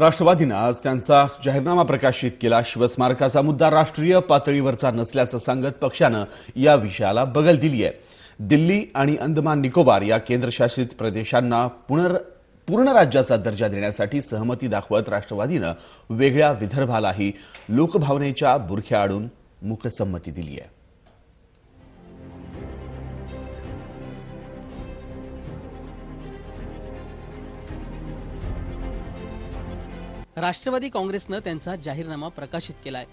राष्ट्रवादीनं आज त्यांचा जाहीरनामा प्रकाशित केला. शिवस्मारकाचा मुद्दा राष्ट्रीय पातळीवरचा नसल्याचं सांगत पक्षानं या विषयाला बगल दिली आहे दिल्ली आणि अंदमान निकोबार या केंद्रशासित प्रदेशांना पुनर पूर्ण राज्याचा दर्जा देण्यासाठी सहमती दाखवत राष्ट्रवादीनं वेगळ्या विदर्भालाही लोकभावनेच्या बुरख्याआडून मुकसंमती दिली आहे राष्ट्रवादी काँग्रेसनं त्यांचा जाहीरनामा प्रकाशित केलाय.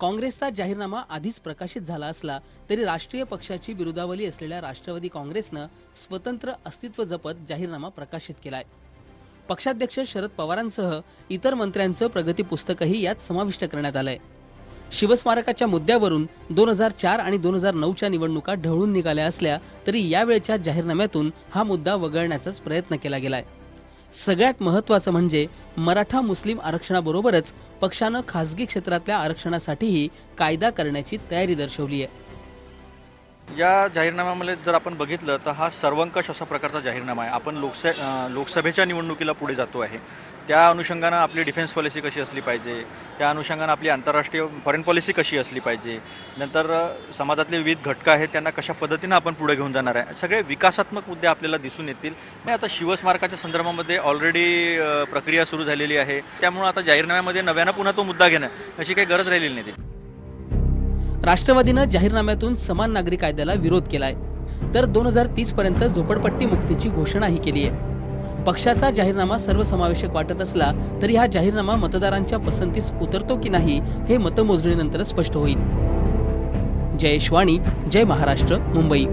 काँग्रेसचा जाहीरनामा आधीच प्रकाशित झाला असला तरी राष्ट्रीय पक्षाची विरोधावली असलेल्या राष्ट्रवादी काँग्रेसनं स्वतंत्र अस्तित्व जपत जाहीरनामा प्रकाशित केलाय. पक्षाध्यक्ष शरद पवारांसह इतर मंत्र्यांचं प्रगती पुस्तकही यात समाविष्ट करण्यात आलंय. शिवस्मारकाच्या मुद्द्यावरून दोन हजार चार आणि दोन हजार नऊच्या निवडणुका ढवळून निघाल्या असल्या तरी यावेळच्या जाहीरनाम्यातून हा मुद्दा वगळण्याचाच प्रयत्न केला गेलाय. सगळ्यात महत्वाचं म्हणजे मराठा मुस्लिम आरक्षणाबरोबरच पक्षानं खासगी क्षेत्रातल्या आरक्षणासाठीही कायदा करण्याची तयारी दर्शवली आहे या जाहीरनाम्यामध्ये जर आपण बघितलं तर हा सर्वंकष असा प्रकारचा जाहीरनामा आहे. आपण लोकसे लोकसभेच्या निवडणुकीला पुढे जातो आहे. त्या अनुषंगानं आपली डिफेन्स पॉलिसी कशी असली पाहिजे? त्या अनुषंगानं आपली आंतरराष्ट्रीय फॉरेन पॉलिसी कशी असली पाहिजे? नंतर समाजातले विविध घटक आहेत त्यांना कशा पद्धतीनं आपण पुढे घेऊन जाणार आहे? सगळे विकासात्मक मुद्दे आपल्याला दिसून येतील. नाही आता शिवस्मारकाच्या संदर्भामध्ये ऑलरेडी प्रक्रिया सुरू झालेली आहे. त्यामुळे आता जाहीरनाम्यामध्ये नव्यानं पुन्हा तो मुद्दा घेणं अशी काही गरज राहिलेली नाही. राष्ट्रवादीनं जाहीरनाम्यातून समान नागरी कायद्याला विरोध केलाय. तर दोन हजार तीस पर्यंत झोपडपट्टी मुक्तीची घोषणाही केली आहे. पक्षाचा जाहीरनामा सर्वसमावेशक वाटत असला तरी हा जाहीरनामा मतदारांच्या पसंतीस उतरतो की नाही हे मतमोजणीनंतर स्पष्ट होईल. जयेश वाणी जय महाराष्ट्र मुंबई.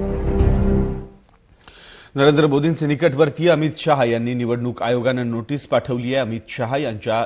नरेंद्र मोदींचे निकटवर्तीय अमित शहा यांनी निवडणूक आयोगानं नोटीस पाठवली आहे. अमित शहा यांच्या